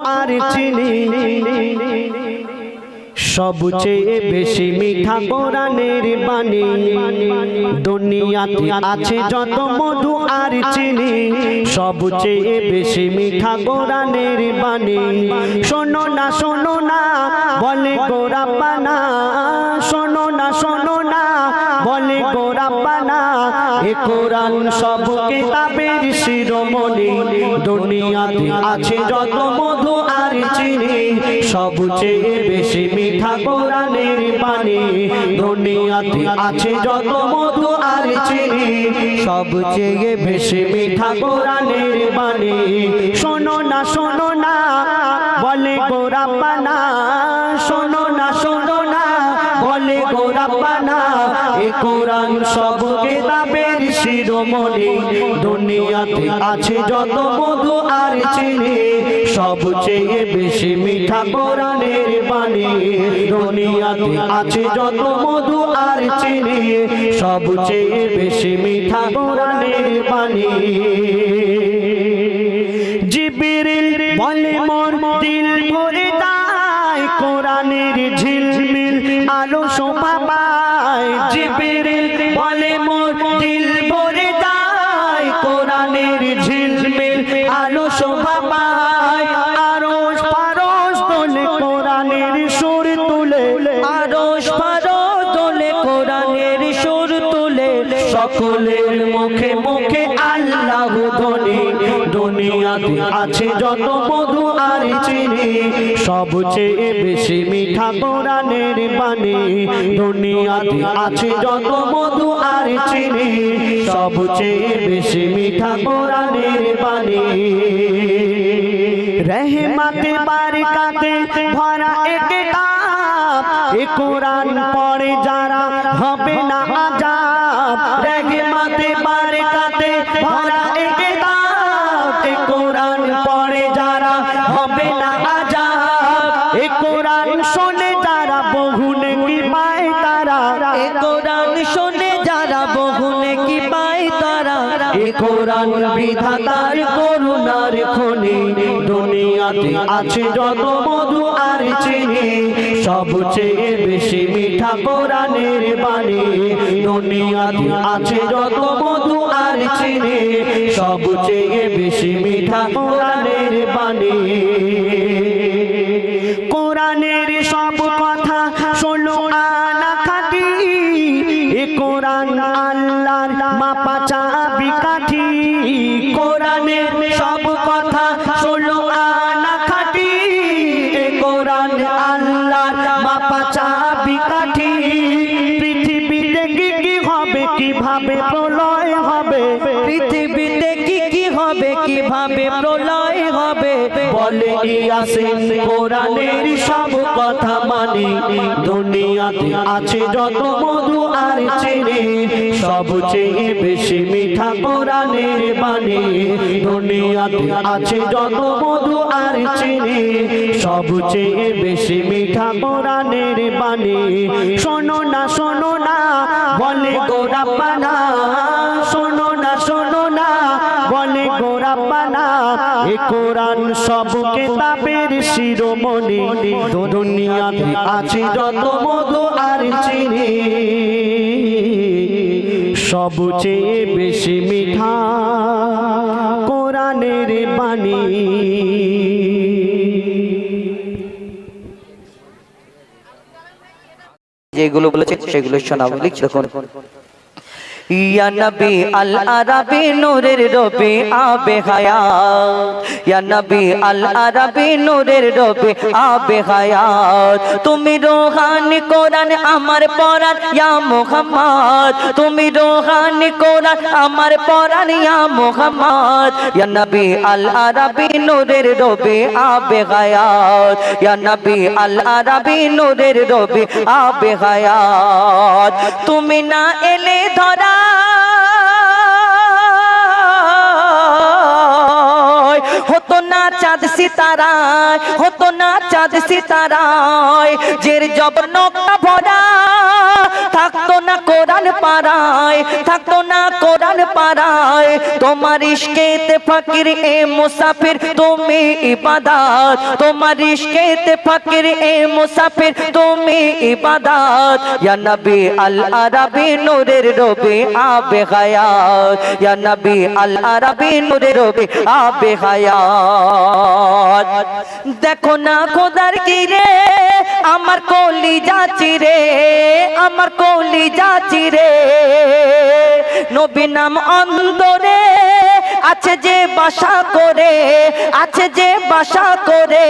আর চিনি সবচেয়ে বেশি মিঠা কোরআনের বাণী। দুনিয়াতে আছে যত মধু আর চিনি সবচেয়ে বেশি মিঠা কোরআনের বাণী। শোনো না শোনো না, বলে গোরাপানা শোনো না শোনো না গোরাপানা এ কোরআন সব কিতাবের শিরোমণি। দুনিয়াতে আছে যত মধু আর চিনি সবচেয়ে বেশি মিঠা কোরআনের বাণী। দুনিয়াতে আছে যত মধু আর চিনি সবচেয়ে বেশি মিঠা কোরআনের বাণী। শোনো না শোনো না, বলে গোরাপানা। শোনো না শোনো না, বলে গোরাপানা। এ কোরআন সব কিতাবের শিরোমণি দুনিয়াতে আছে যত মধু আর চিনি সবচেয়ে বেশি মিঠা কোরআনের বাণী। দুনিয়াতে আছে যত মধু আর চিনি সবচেয়ে বেশি মিঠা কোরআনের বাণী। জিবিরিল বলে, মোর দিল ভরে দায় কোরআনের ঝিলমিল, আলো শোভা পায় জিবিরিল। আছে যত মধু আর চিনি সবচেয়ে বেশি মিঠা কোরআনের বাণী। দুনিয়াতে আছে যত মধু আর চিনি সবচেয়ে বেশি মিঠা কোরআনের বাণী। রহমাতে বারকাতে ভরা এক কাপ, এ কোরআন পড়ে যারা হবে না আজাব। বিধাতার করুণার খনি, দুনিয়াতে আছে যত মধু আর চিনি সবচেয়ে বেশি মিঠা কোরআনের বাণী। দুনিয়াতে আছে যত মধু আর চিনি সবচেয়ে বেশি মিঠা কোরআনের বাণী। ইয়াসিন কোরআনের সব কথা মানি। দুনিয়াতে আছে যত মধু আর চিনি। সবচেয়ে বেশি মিঠা কোরআনের বাণী। দুনিয়াতে আছে যত মধু আর চিনি। সবচেয়ে বেশি মিঠা কোরআনের বাণী। শোনো না শোনো না, বলে গোরাপানা শোনো কোরআন সব কেতাবের শিরোমণি। দুনিয়াতে আছে যত মধু আর চিনি। সবচেয়ে বেশি মিঠা কোরআনের বাণী। যেগুলো বলেছে সেগুলো শোনাবো। লিখছে ইয়া নবী আল আরাবি নূরের রবি আবে হায়াত। ইয়া নবী আল আরাবি নূরের রবি আবে হায়াত। তুমি রোহানি কোরআন আমার পরাণ ইয়া মুহাম্মদ। তুমি রোহানি কোরআন আমার পরাণ ইয়া মুহাম্মদ। ইয়া নবী আল আরাবি নূরের রবি আবে হায়াত। ইয়া নবী আল আরাবি নূরের রবি আবে হায়াত। তুমি না এলে ধরা হতো না চাঁদ সিতারায়, হতো না চাঁদ সিতারায়, জের জব নৌকা ভরা, থাকতো না কোরআন পাড়ায়, থাকতো না কোরআন পাড়ায়, তোমার ইশকেতে ফকির এ মুসাফির, তুমি ইবাদত। তোমার ইশকেতে ফকির এ মুসাফির, তুমি ইবাদত। ইয়া নবী আল আরবি নূরের রবি, আবে হায়াত। ইয়া নবী আল আরবি নূরের রবি, আবে হায়াত। দেখো না খোদার কি রে, আমার কলি যাচ্ছি রে আমার কলি যাচ্ছি রে নবী নাম অন্দরে আছে যে বাসা করে, আছে যে বাসা করে।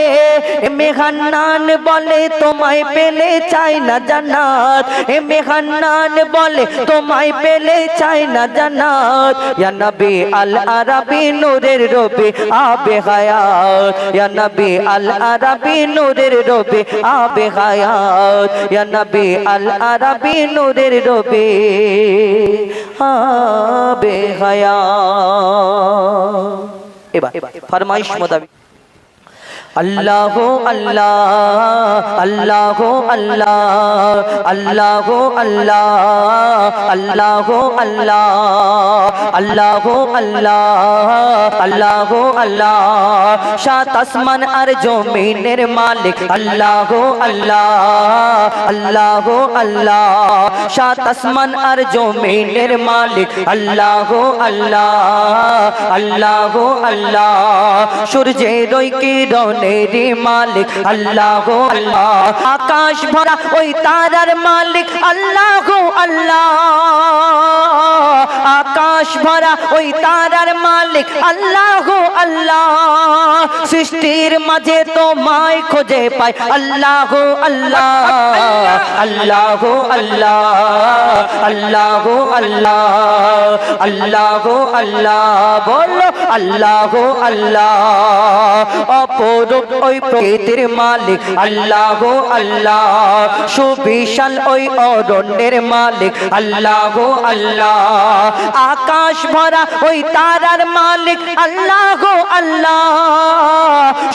এ মেঘান্নান বলে, তোমায় পেলে চাই না জান্নাত। এ মেঘান্নান বলে, তোমায় পেলে চাই না জান্নাত। ইয়া নবী আল আরবি নূরের রবি, আবে হায়াত। ইয়া নবী আল আরবি নূরের রবি, আবে হায়াত। ইয়া নবী আল আরবি নূরের রবি, আবে হায়াত। এবার ফরমাইশ মোতাবেক। اللہ আল্লাহ আল্লাহ আল্লাহ আল্লাহ আল্লাহ اللہ আল্লাহ আল্লাহ আল্লাহ ہو اللہ সাত আসমান আর জমিনের মালিক আল্লাহ আল্লাহ আল্লাহ আল্লাহ। সাত আসমান আর জমিনের মালিক আল্লাহ আল্লাহ আল্লাহ আল্লাহ। সূর্যের কিরণ কিরণের মালিক, আল্লাহ আল্লাহ। আকাশ ভরা ওই তারার মালিক, আল্লাহ আল্লাহ। আকাশ ভরা ওই তারার মালিক, আল্লাহ আল্লাহ। সৃষ্টির মাঝে তোমায় খোঁজে পাই, আল্লাহ আল্লাহ। আল্লাহ আল্লাহ। আল্লাহ আল্লাহ। আল্লাহ আল্লাহ। বলো, আল্লাহ আল্লাহ। অপরূপ ওই প্রকৃতির মালিক, আল্লাহ আল্লাহ। সুবিশাল ওই অরণ্যের মালিক, আল্লাহ আল্লাহ। আকাশ ভরা ওই তারার মালিক, আল্লাহ আল্লাহ।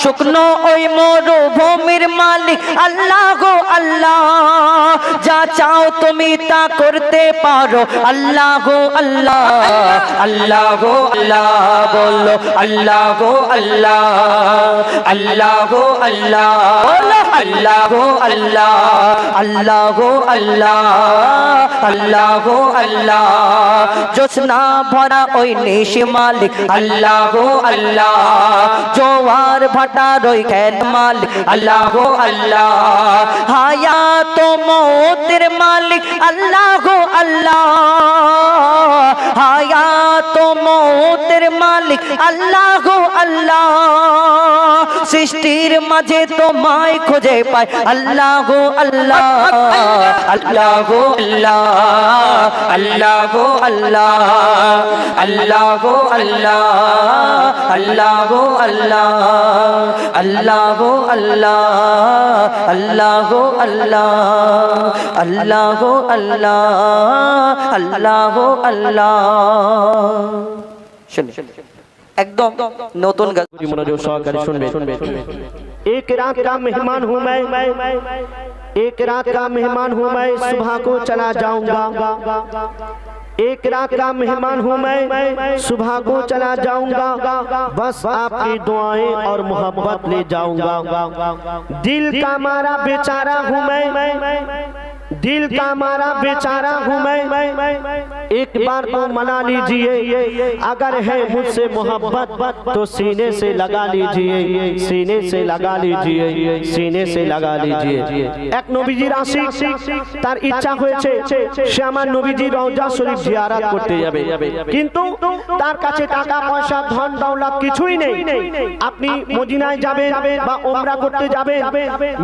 শুকনো ওই মরুভূমির মালিক, আল্লাহ আল্লাহ। যা চাও তুমি তা করতে পারো, আল্লাহ আল্লাহ। আল্লাহ আল্লাহ বলো, আল্লাহ আল্লাহ। اللہ ہو اللہ اللہ ہو اللہ اللہ ہو اللہ اللہ ہو اللہ جسنا بھرا اوئی نیش مالک اللہ ہو اللہ جوار بھٹا روئی کین مالک اللہ ہو اللہ حیات و موتر مالک اللہ ہو اللہ حیات و موتر مالک اللہ ہو اللہ সৃষ্টির মাঝে তোমায় খুঁজে পায় আল্লাহ আল্লাহ আল্লাহ আল্লাহ আল্লাহ আল্লাহ আল্লাহ আল্লাহ আল্লাহ আল্লাহ আল্লাহ আল্লাহ আল্লাহ আল্লাহ আল্লাহ আল্লাহ আল্লাহ আল্লাহ। শুনুন। একদম নতুন গাছ पूरी मनोयोग सहकारी सुनबे एक रात का मेहमान हूँ मैं एक रात का मेहमान हूँ मैं सुबह को चला जाऊंगा एक रात का मेहमान हूँ मैं सुबह को चला जाऊंगा बस आपकी दुआएं और मोहब्बत ले जाऊंगा दिल का मारा बेचारा हूँ मैं दिल का मारा बेचारा हूँ मैं एक बार तो मना लीजिए अगर है मुझसे मोहब्बत तो सीने से लगा लीजिए सीने से लगा लीजिए सीने से लगा लीजिए এক নবীজির আশিক তার ইচ্ছা হয়েছে সে আমার নবীজির রওজা শরীফ জিয়ারাত করতে যাবে কিন্তু তার কাছে টাকা পয়সা ধন দৌলত কিছুই নেই আপনি মদিনায় যাবেন বা ওমরা করতে যাবেন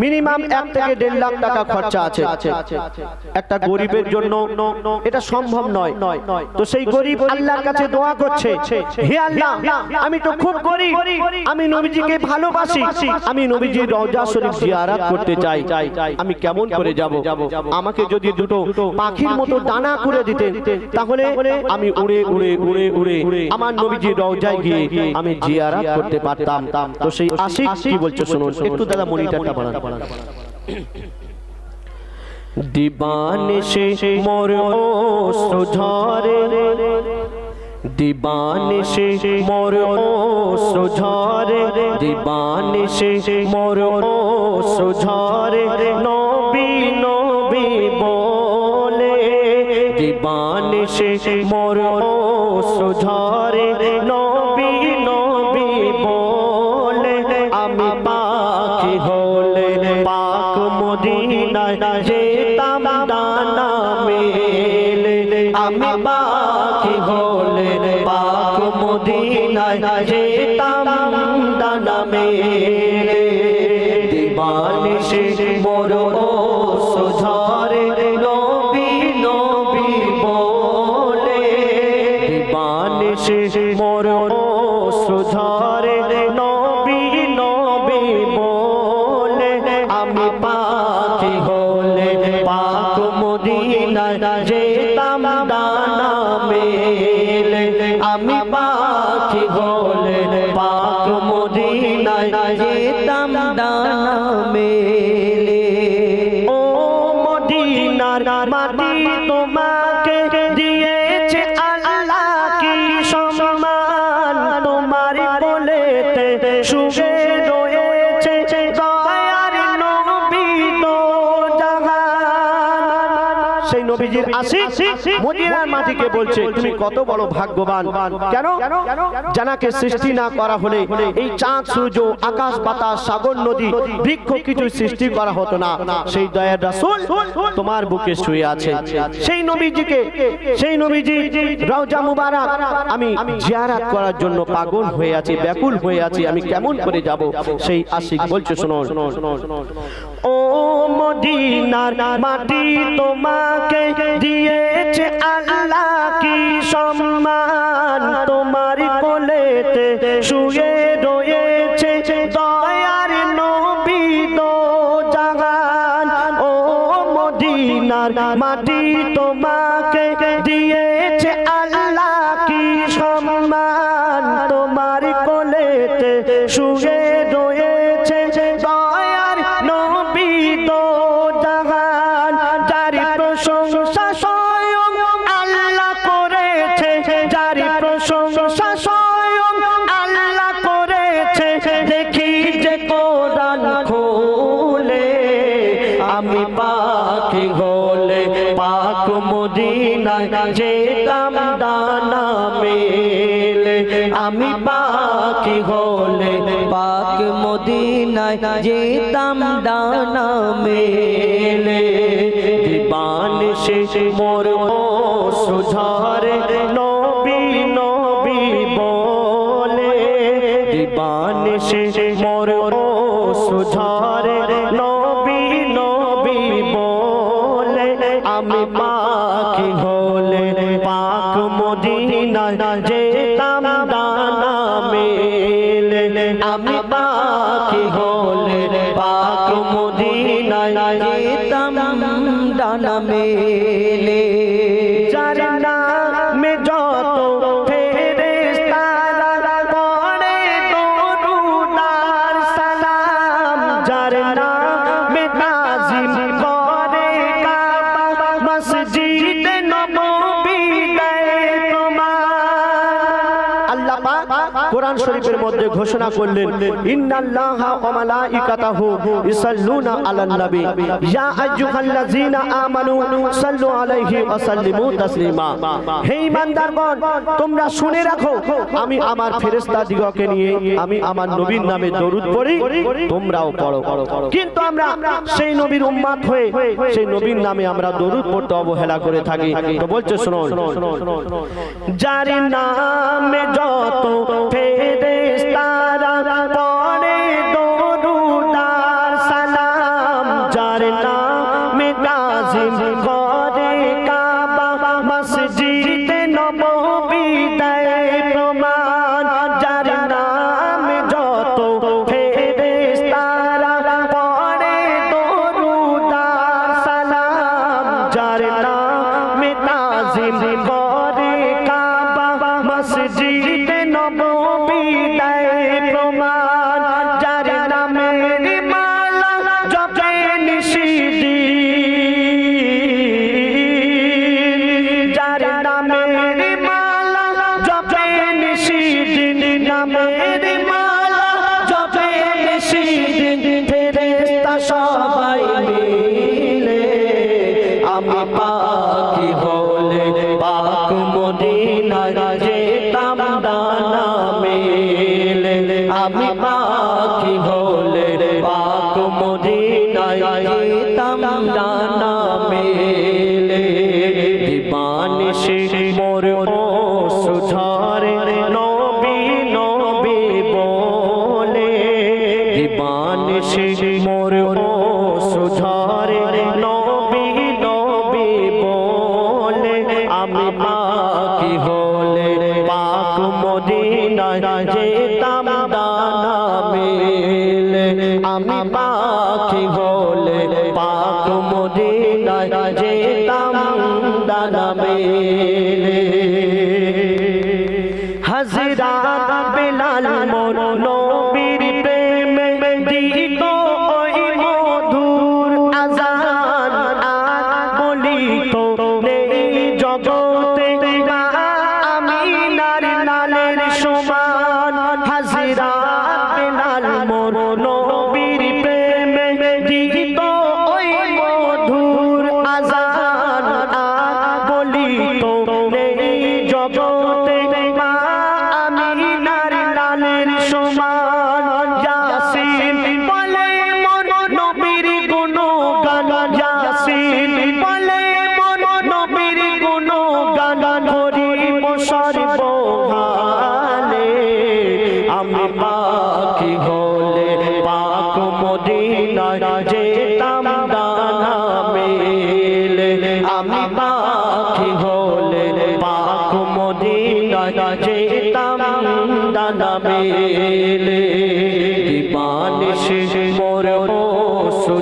মিনিমাম এক থেকে দেড় লাখ টাকা খরচা আছে একটা গরিবের জন্য এটা সম্ভব নয়। তো সেই গরিব আল্লাহর কাছে দোয়া করছে হে আল্লাহ আমি তো খুব গরিব আমি নবীজিকে ভালোবাসি। আমি নবীজির রওজা শরীফ জিয়ারাত করতে চাই। আমি কেমন করে যাব? আমাকে যদি দুটো পাখির মতো দানা করে দিতেন তাহলে আমি উড়ে উড়ে উড়ে উড়ে আমার নবীজির রওজায় গিয়ে আমি জিয়ারাত করতে পারতাম। তো সেই আশিক কি বলছো শুনুন একটু দাদা মনিটরটা বাড়ান দিবানিশে মোর অশ্রু ঝরে দিবানিশে মোর অশ্রু ঝরে দিবানিশে মোর অশ্রু ঝরে নবী নবী বলে। দিবানিশে মোর ঝরে কত বড় ভাগ্যবান। কেন? জানাকে সৃষ্টি না করা হলে এই চাঁদ, সূর্য, আকাশ, বাতাস, সাগর, নদী, বৃক্ষ কিছু সৃষ্টি করা হতো না। সেই দয়ার রাসূল তোমার বুকে শুয়ে আছে। সেই নবীজিকে, সেই নবীজি রওজা মুবারক, আমি জিয়ারাত করার জন্য পাগল হয়ে আছি, ব্যাকুল হয়ে আছি, আমি কেমন করে যাব? সেই আশিক বলছে, শোনো, ও মদিনার মাটি তোমাকে দিয়েছে আল্লাহ কি সম্মান তোমার কোলেতে শুয়ে রয়েছে দয়ার নবী দো জাগান ও মদিনার মাটি আমি পাখি হলে পাক মদিনায় যেতাম দানা মেলে। আমি পাখি হলে পাক মদিনায় যেতাম ডানা মেলে। দিবান শেষ মোর সুঝারে শরীফের মধ্যে ঘোষণা করলেন, ইন্নাল্লাহা ওয়া মালাইকাতাহু ইসাল্লুনা আলান নবী। ইয়া আইয়ুহাল্লাযীনা আমানু সাল্লু আলাইহি ওয়া সাল্লিমু তাসলিমা। হে তোমরা শুনে রাখো, আমি আমার নিয়ে আমি আমার নবীর নামে দরুদ পড়ি, তোমরাও পড়ো। কিন্তু আমরা সেই নবীর উম্মত হয়ে, সেই নবীর নামে আমরা দরুদ পড়তে অবহেলা করে থাকি। তো বলছে, শুনুন যার নামে যত ফেরেশতারা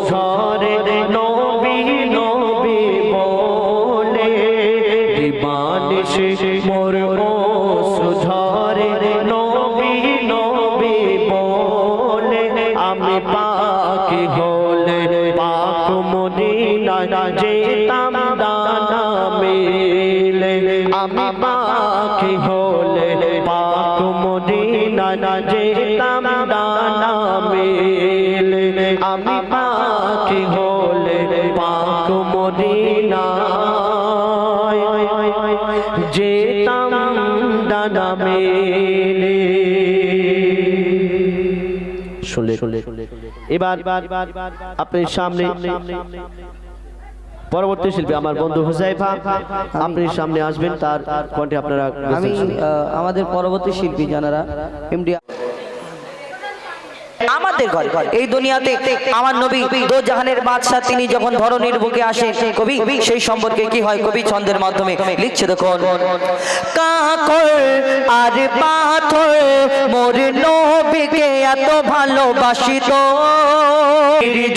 সুঝরে নবী নবী বলে দিবানিশ এবার আপনার সামনে পরবর্তী শিল্পী আমার বন্ধু হুসাইফা আপনি সামনে আসবেন তার কণ্ঠে আপনারা আমি আমাদের পরবর্তী শিল্পী জানারা এমডি আমাদের ঘরে। এই দুনিয়াতে আমার নবী দো জাহানের বাদশাহ, তিনি যখন ধরনীর বুকে আসেন কবি, সেই সম্পর্কে কি হয়? কবি ছন্দের মাধ্যমে লিখছে, দেখুন। কাকর আর পাথর, মোর নবীকে এত ভালোবাসিত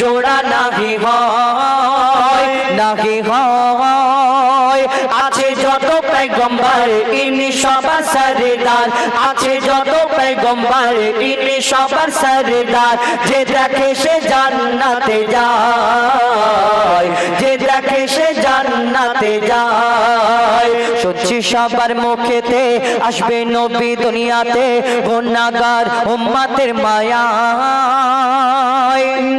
জোড়া নাহি হয় নাহি হয়। আছে যত পেগম্বর ইনি সবার সরদার আছে যত পেগম্বর ইনি সবার সরদার, যে দেখে সে জান্নাতে যায়, যে দেখে সে জান্নাতে যায়। সচ্ছি সবার মুখেতে আসবে নবী দুনিয়াতে গুনাগার উম্মাতের মায়া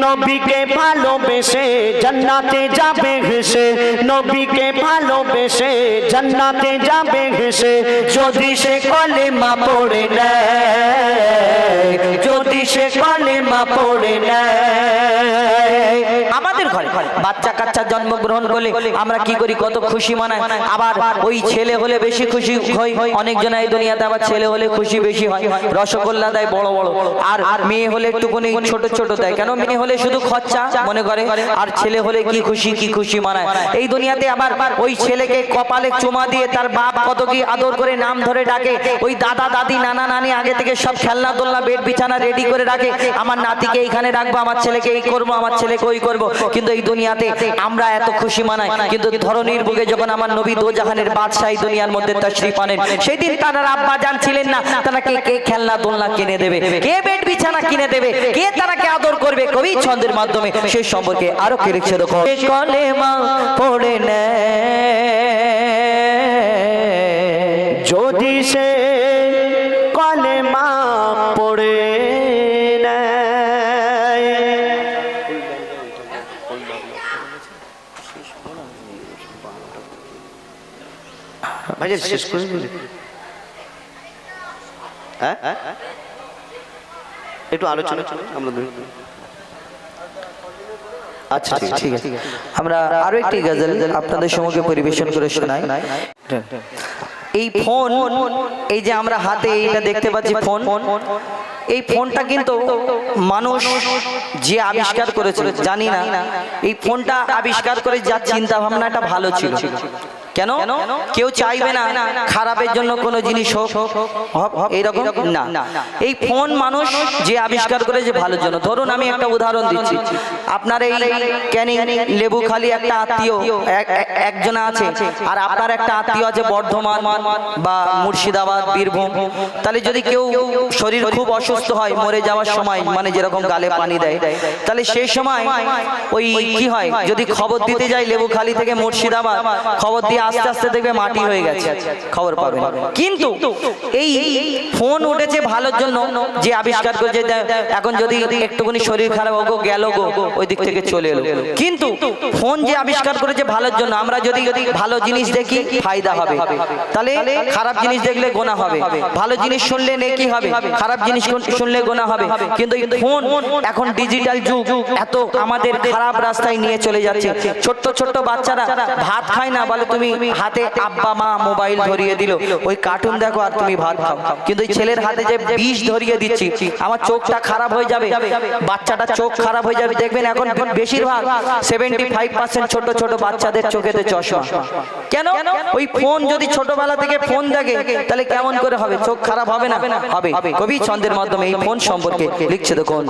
নবীকে ভালোবেসে জান্নাতে যাবে হেসে, নবীকে ভালোবেসে জান্নাতে যাবে হেসে, যদি সে কলেমা পড়ে নেয় যদি সে কালেমা পড়ে আমাদের বাচ্চা কাচ্চা জন্মগ্রহণ করলে আমরা কি করি? কত খুশি মানাই আবার ওই ছেলে হলে বেশি খুশি হই। অনেকজন এই দুনিয়াতে আবার ছেলে হলে খুশি বেশি হয়। রসগোল্লা দেয় বড় বড়। আর মেয়ে হলে একটুখানি ছোট ছোট দেয়। কেন? মেয়ে হলে শুধু খরচা মনে করে। আর ছেলে হলে কি খুশি কি খুশি মানায় এই দুনিয়াতে আবার ওই ছেলেকে কপালে চুমা দিয়ে তার বাপ কত কি আদর করে নাম ধরে ডাকে। ওই দাদা, দাদি, নানা, নানি আগে থেকে সব খেলনা, দোলনা, বেড, বিছানা রেডি করে রাখে। আমার নাতিকে এইখানে রাখব, আমার ছেলেকে এই করব, আমার ছেলেকে ওই করব। কিন্তু এই দুনিয়াতে আমরা এত খুশি মানাই কিন্তু ধরনীর বুকে যখন আমার নবী দোজাহানের বাদশাহ দুনিয়ার মধ্যে তশরিফ আনেন, সেদিন তারা আব্বা জান ছিলেন না। তারা কে কে খেলনা দোলনা কিনে দেবে, কে বেড বিছানা কিনে দেবে, কে তারাকে আদর করবে, কবি ছন্দের মাধ্যমে সেই সম্পর্কে আরও কে লিখছে কলেমা পড়ে নেয় যদি সে ভাইজান শেষ করে দিলে। হ্যাঁ? একটু আলোচনা আমরা দুই- আচ্ছা ঠিক আছে। আমরা আরও একটি গজল আপনাদের পরিবেশন করে শোনাই। এই ফোন, এই যে আমরা হাতে এইটা দেখতে পাচ্ছি ফোন, এই ফোনটা কিন্তু মানুষ যে আবিষ্কার করেছিল, জানি না। এই ফোনটা আবিষ্কার করে যা চিন্তা ভাবনাটা ভালো ছিল। কেন? কেউ চাইবে না খারাপের জন্য কোনো জিনিস হোক এইরকম? না। এই ফোন মানুষ যে আবিষ্কার করেছে ভালোর জন্য। ধরুন আমি একটা উদাহরণ দিচ্ছি। আপনার এই ক্যানিং লেবু খালি একটা আত্মীয় এক- এক- একজন আছে আর আপনার একটা আত্মীয় আছে বর্ধমান বা মুর্শিদাবাদ বীরভূম। তাহলে যদি কেউ শরীর খুব অসুস্থ হয় মরে যাওয়ার সময় মানে যেরকম গালে পানি দেয় তাহলে সেই সময় ওই কি হয়? যদি খবর দিতে যায় লেবু খালি থেকে মুর্শিদাবাদ খবর দিয়ে আস্তে আস্তে দেখবে মাটি হয়ে গেছে খবর পাবে কিন্তু এই ফোন উঠেছে ভালোর জন্য যে আবিষ্কার করেছে এখন যদি একটুখানি শরীর খারাপ হোক গেল গো ওই দিক থেকে চলে এলো। কিন্তু ফোন যে আবিষ্কার করেছে ভালোর জন্য আমরা যদি ভালো জিনিস দেখি ফায়দা হবে। তাহলে খারাপ জিনিস দেখলে গোনা হবে। ভালো জিনিস শুনলে নেকি হবে। খারাপ জিনিস শুনলে গোনা হবে। কিন্তু ফোন এখন ডিজিটাল যুগ এত আমাদের খারাপ রাস্তায় নিয়ে চলে যাচ্ছে। ছোট্ট ছোট্ট বাচ্চারা ভাত খায় না বলে তুমি হাতে আব্বা মা মোবাইল ধরিয়ে দিল। ওই কার্টুন দেখো আর তুমি ভাত খাও। কিন্তু এই ছেলের হাতে যে বিষ ধরিয়ে দিচ্ছি, আমার চোখটা খারাপ হয়ে যাবে। বাচ্চাটা চোখ খারাপ হয়ে যাবে। দেখবেন এখন বেশিরভাগ সেভেন্টি ফাইভ পার্সেন্ট ছোট ছোট বাচ্চাদের চোখেতে চশমা। কেন? ওই ফোন যদি ছোটবেলা থেকে ফোন দেখে, তাহলে কেমন করে হবে? চোখ খারাপ হবে না? হবে। কবি ছন্দের মাধ্যমে এই ফোন সম্পর্কে লিখছে দেখুন।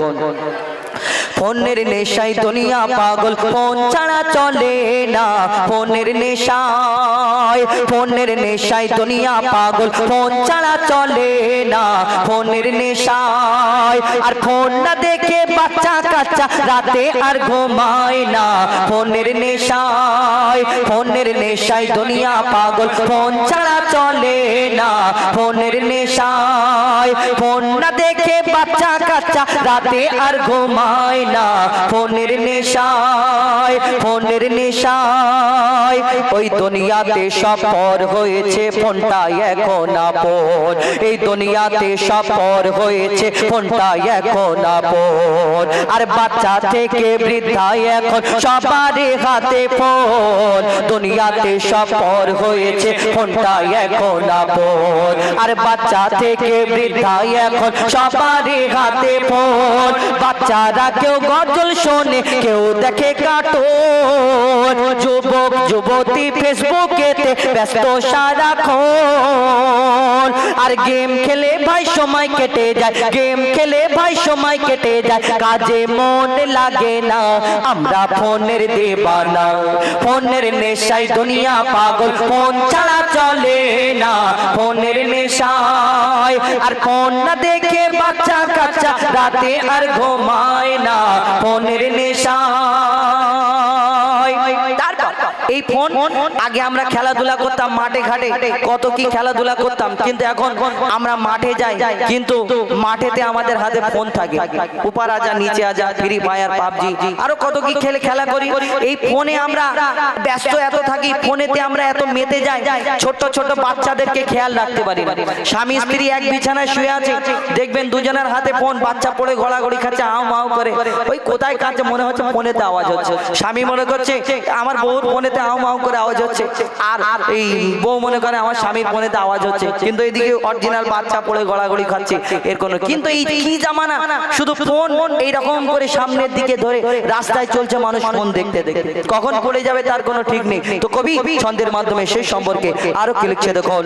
ফোনের নেশায় দুনিয়া পাগল ফোন ছাড়া চলে না। ফোনের নেশায় ফোনের নেশায় দুনিয়া পাগল ফোন ছাড়া চলে না। ফোনের নেশায় আর ফোন না দেখে বাচ্চা কাচ্চা রাতে আর ঘুমায় না। ফোনের নেশায় ফোনের নেশায় দুনিয়া পাগল ফোন ছাড়া চলে না। ফোনের নেশায় ফোন না দেখে বাচ্চা কাচ্চা রাতে আর ঘুমায় না ফোনের নেশায় ফোনের নেশায়। ওই দুনিয়াতে সব পর হয়েছে, ফোনটা এখন আপন। এই দুনিয়াতে সব পর হয়েছে, ফোনটা এখন আপন। আর বাচ্চা থেকে বৃদ্ধা এখন সবার হাতে ফোন। দুনিয়াতে সব পর হয়েছে, ফোনটা এখন আপন। আর বাচ্চা থেকে বৃদ্ধা এখন সবার হাতে ফোন। বাচ্চারা কেউ গজল শোনে, কেউ দেখে কার্টুন। যুবক, যুবতী ফেসবুকেতে ব্যস্ত সারাক্ষণ। আর গেম খেলে ভাই সময় কেটে যায়, গেম খেলে ভাই সময় কেটে যায়। কাজে মন লাগে না, আমরা ফোনের দেবানা। ফোনের নেশায় দুনিয়া পাগল, ফোন ছাড়া চলে না। ফোনের নেশায়, আর ফোন না দেখে বাচ্চা কাচ্চা, রাতে আর ঘুমায় না মনের নেশা। এই ফোন আগে আমরা খেলাধুলা করতাম, মাঠে ঘাটে, কত কি খেলাধুলা করতাম, কিন্তু এখন আমরা মাঠে যাই, কিন্তু মাঠেতে আমাদের হাতে ফোন থাকে। উপর আজা নিচে আজা ফ্রি ফায়ার, পাবজি, আরও কত কি খেলে খেলা করি। এই ফোনে আমরা ব্যস্ত এত থাকি, ফোনেতে আমরা এত মেতে যাই ছোট ছোট বাচ্চাদেরকে খেয়াল রাখতে পারি স্বামী, স্ত্রী এক বিছানায় শুয়ে আছে, দেখবেন দুজনের হাতে ফোন, বাচ্চা পড়ে গড়াগড়ি খাচ্ছে আও মাও করে। ওই কোথায় কাছে মনে হচ্ছে ফোনেতে আওয়াজ হচ্ছে। স্বামী মনে করছে, আমার বউর ফোনেতে আও মাও করে আওয়াজ হচ্ছে। আর এই বউ মনে করে আমার স্বামীর ফোনেতে আওয়াজ হচ্ছে। কিন্তু এইদিকে অরিজিনাল বাচ্চা পড়ে গড়াগড়ি খাচ্ছে। এর কোনো কিন্তু এই কি জামানা? শুধু ফোন এইরকম করে সামনের দিকে ধরে রাস্তায় চলছে মানুষ ফোন দেখতে দেখতে। কখন পড়ে যাবে তার কোনো ঠিক নেই। তো কবি ছন্দের মাধ্যমে সেই সম্পর্কে আরও কি লিখছে দেখুন।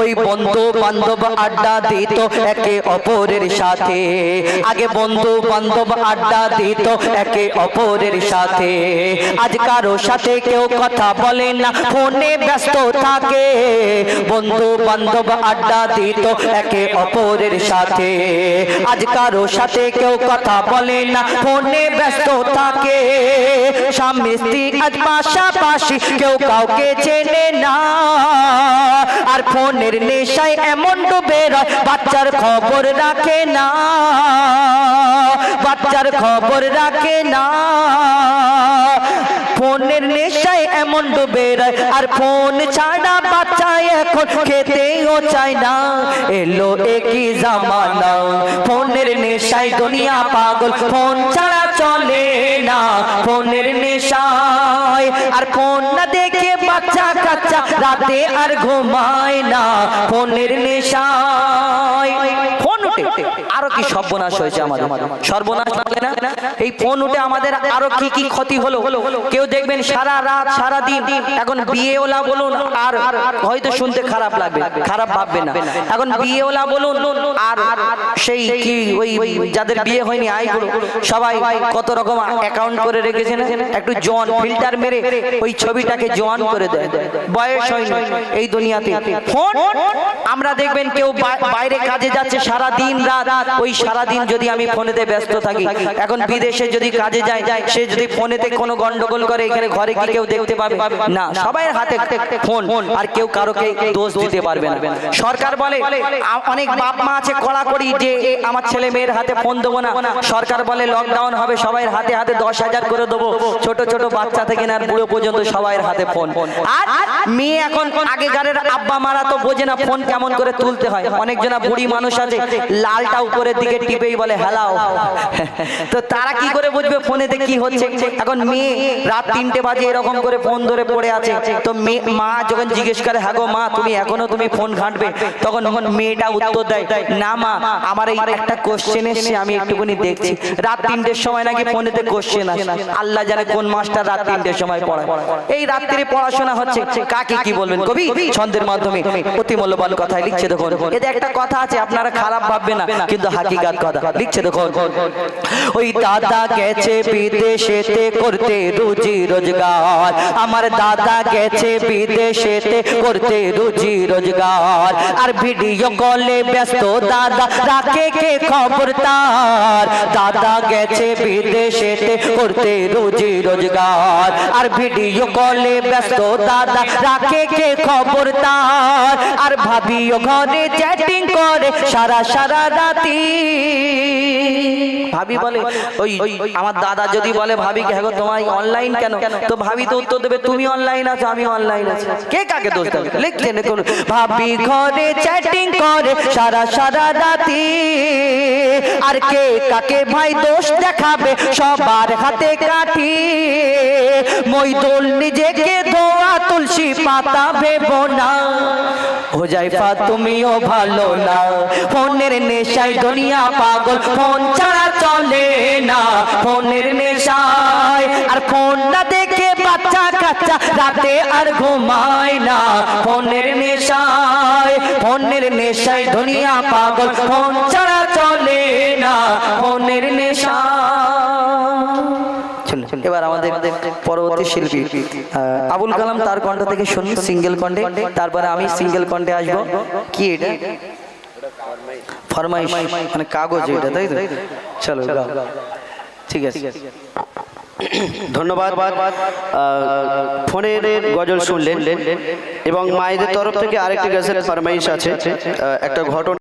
ওই বন্ধু বান্ধব আড্ডা দিত একে অপরের সাথে। আগে বন্ধু বান্ধব আড্ডা দিত একে অপরের সাথে। আজ কারও সাথে কেউ কথা বলে না ফোনে ব্যস্ত থাকে। বন্ধু বান্ধব আড্ডা দিত একে অপরের সাথে। আজ কারও সাথে কেউ কথা বলে না ফোনে ব্যস্ত থাকে। স্বামী স্ত্রী আজ পাশাপাশি কেউ কাউকে চেনে না। আর ফোনের নেশায় এমন ডুবে রয়। বাচ্চার খবর রাখে না, বাচ্চার খবর রাখে না। ফোনের নেশায় এমন ডুবে রয়। আর ফোন ছাড়া বাচ্চা এখন খেতেও চায় না। এলো একই জামানা। ফোনের নেশায় দুনিয়া পাগল। ফোন ছাড়া চলে না। ফোনের নেশায় আর ফোন না দেখে বাচ্চা কাঁচা রাতে আর ঘুমায় না ফোনের নেশায়। আরও কি সর্বনাশ হয়েছে আমাদের? সর্বনাশ লাগলে না? এই ফোন উঠে আমাদের আরও কি কি ক্ষতি হলো? কেউ দেখবেন সারা রাত সারা দিন এখন বিয়েওয়ালা বলুন আর হয়তো শুনতে খারাপ লাগবে খারাপ ভাববে না। এখন বিয়েওয়ালা বলুন আর সেই কি ওই যাদের বিয়ে হয়নি আইগুলো সবাই কত রকম অ্যাকাউন্ট করে রেখেছেন? একটু জন ফিল্টার মেরে ওই ছবিটাকে জোয়ান করে দেয়। বয়স হয়নি এই দুনিয়াতে। ফোন? আমরা দেখবেন কেউ বাইরে কাজে যাচ্ছে সারা দিন রাত, ওই সারা দিন যদি আমি ফোনেতে ব্যস্ত থাকি। এখন বিদেশে যদি কাজে যায় সে যদি ফোনেতে কোনো গন্ডগোল করে, এখানে ঘরে কি কেউ দেখতে পাবে? না সবাই হাতে ফোন, আর কেউ কারোকে দোষ দিতে পারবে না। সরকার বলে অনেক বাপ মা আছে কড়াকড়ি যে আমার ছেলে মেয়ের হাতে ফোন দেবো না। সরকার বলে লকডাউন হবে সবাই হাতে হাতে দশ হাজার করে দেবো। ছোট ছোট বাচ্চা থেকে না বুড়ো পর্যন্ত সবাই হাতে ফোন। আর মেয়ে এখন আগেকারের আব্বা মারা তো বোঝে না, ফোন কেমন করে তুলতে হয়। অনেকজনা বুড়ি মানুষ আছে লালটা উপরের দিকে টিপেই বলে হ্যালাও তো তারা কি করে বুঝবে ফোনেতে কি হচ্ছে? এখন মেয়ে রাত তিনটে বাজে এরকম করে ফোন ধরে পড়ে আছে। তো মা যখন জিজ্ঞেস করে হ্যাঁ গো মা তুমি এখনও তুমি ফোন ঘাঁটবে? তখন তখন মেয়েটা উত্তর দেয় না মা আমার এই একটা কোশ্চেন এসছে আমি একটুখানি দেখছি। রাত তিনটের সময় নাকি ফোনেতে কোশ্চেন আসে। আল্লাহ জানে কোন মাস্টার রাত তিনটের সময় পড়ায়। এই রাত্রিরে পড়াশোনা হচ্ছে কাকে কি বলবেন? কবি? ছন্দের মাধ্যমে। অতি মূল্যবান কথায় লিখছে দেখুন এতে একটা কথা আছে আপনারা খারাপ ভাববেন না কিন্তু হাকিকাত কথা। লিখছে দেখুন। ওই দাদা গেছে বিদেশেতে করতে রুজি রোজগার। আমার দাদা গেছে বিদেশেতে করতে রুজি রোজগার। আর ভিডিও কলে ব্যস্ত দাদা রাখে কে খবর তার দাদা গেছে বিদেশেতে করতে রুজি রোজগার। আর ভিডিও কলে ব্যস্ত দাদা রাখে কে খবর তার আর ভাবিও ঘরে চ্যাটিং করে। সারা সারা রাতি ভাবি বলে ওই আমার দাদা যদি বলে ভাবি হ্যাঁ গো তোমার অনলাইন কেন? তো ভাবি তো উত্তর দেবে তুমি অনলাইন আছো আমি অনলাইন আছি। কে কাকে দোষ দেবে? লিখছেন কোন ভাবি ঘরে চ্যাটিং করে সারা সারা রাতি। আর কে কাকে ভাই দোষ দেখাবে? সবার হাতে কাঠি। মইদুল নিজেকে ধোয়া তুলসী পাতা ভেবো না। হো তুমিও ভালো না। ফোনের নেশায় দুনিয়া পাগল, ফোন ছাড়া চলে না। ফোনের নেশায় আর ফোন না দেখে বাচ্চা কাচ্চা রাতে আর ঘুমায় না। ফোনের নেশায় ফোনের নেশায় দুনিয়া পাগল, ফোন ছাড়া চলে না। ফোনের নেশায় এবার আমাদের পরবর্তী শিল্পী আবুল কালাম তার কণ্ঠ থেকে শুনুন সিঙ্গেল কণ্ঠে। তারপরে আমি সিঙ্গেল কণ্ঠে আসব। কি এটা? ফরমাইশ মানে কাগজ এটা, তাই তো? চলো। ঠিক আছে। ধন্যবাদ। ফোনের গজল শুনলেন এবং মায়েদের তরফ থেকে আরেকটি গজল ফরমাইশ আছে। একটা ঘটনা